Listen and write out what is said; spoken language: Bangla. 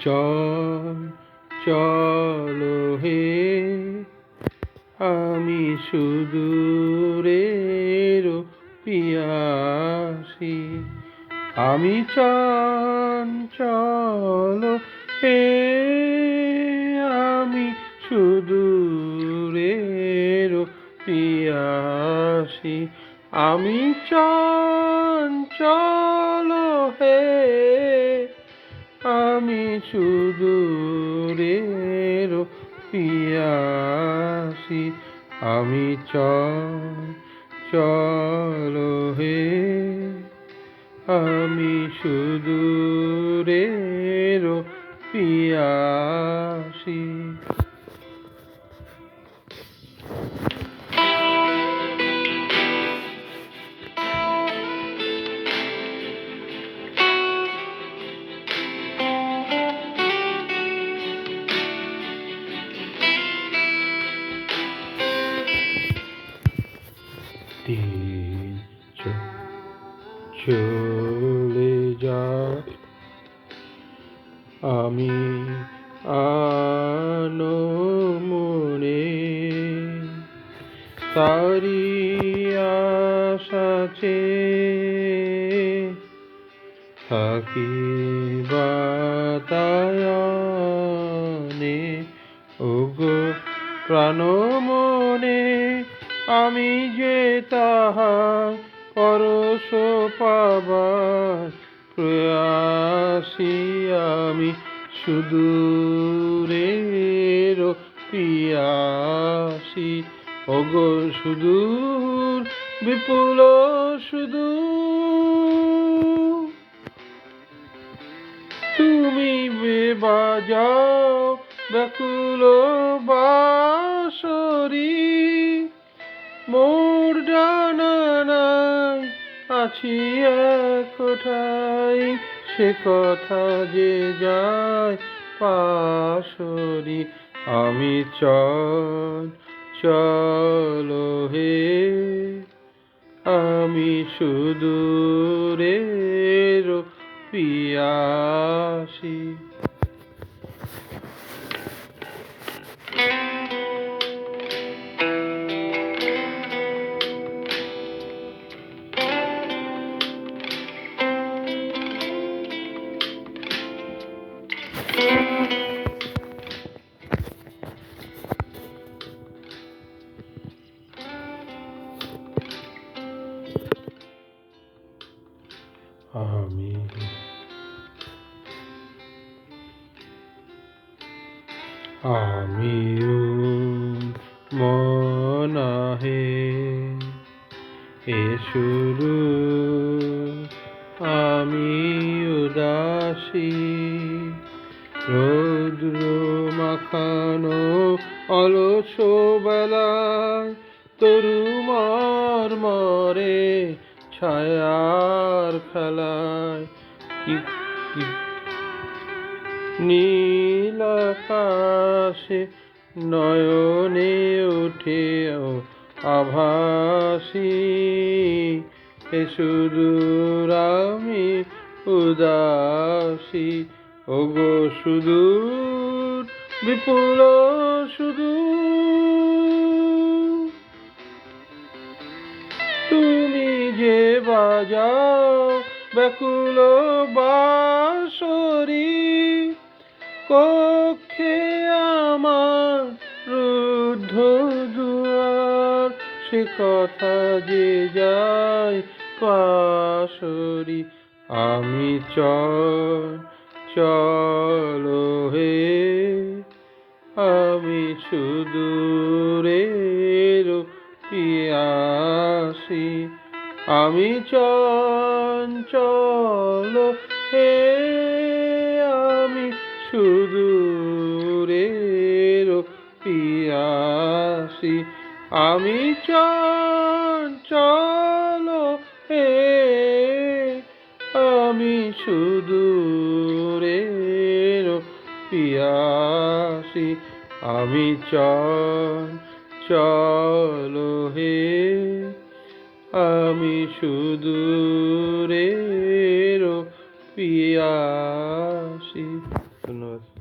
চল, চলো হে। আমি সুদূরের পিয়াসি। আমি চঞ্চল হে। আমি সুদূরের পিয়াসি। আমি চঞ্চল হে। আমি সুদূরের পিয়াসি আমি চল চলো হে আমি সুদূরের পিয়াসি। চ- চলে যা আমি আনো মনে তারি আশাচে থাকি বাতায়নে। ওগো প্রাণ মনে আমি যে তাহার পরশ পাবার প্রয়াসী, আমি সুদূরের পিয়াসী। ওগো সুদূর, বিপুল সুদূর। তুমি বেবাজাও ব্যাকুল বাসরি আছি কোঠায় সে কথা যে যায় পাশরি। আমি চল চল হে আমি সুদূরের পিয়াসি আমিও মনাহে এ শুরু আমি উদাসী রৌদ্র মাখানো অলস বেলায় তরুমার মরে ছায়ার খেলায়। নীল আকাশে নয়নে উঠে আভাসী, এ সুদূর আমি উদাসী। ওগো সুদূর, বিপুল সুদূর। তুমি যে বাজাও ব্যাকুল বাসরি কক্ষে আমার রুদ্ধ দুয়ার, সে কথা যে যায় পাশরি আমি চল চলো হে, আমি সুদূরের পিয়াসি। আমি চঞ্চল হে, আমি সুদূরের পিয়াসি। আমি চঞ্চল হে, আমি সুদূরের পিয়াসি আমি চল চলো হে আমি সুদূরের পিয়াসি। ধন্যবাদ।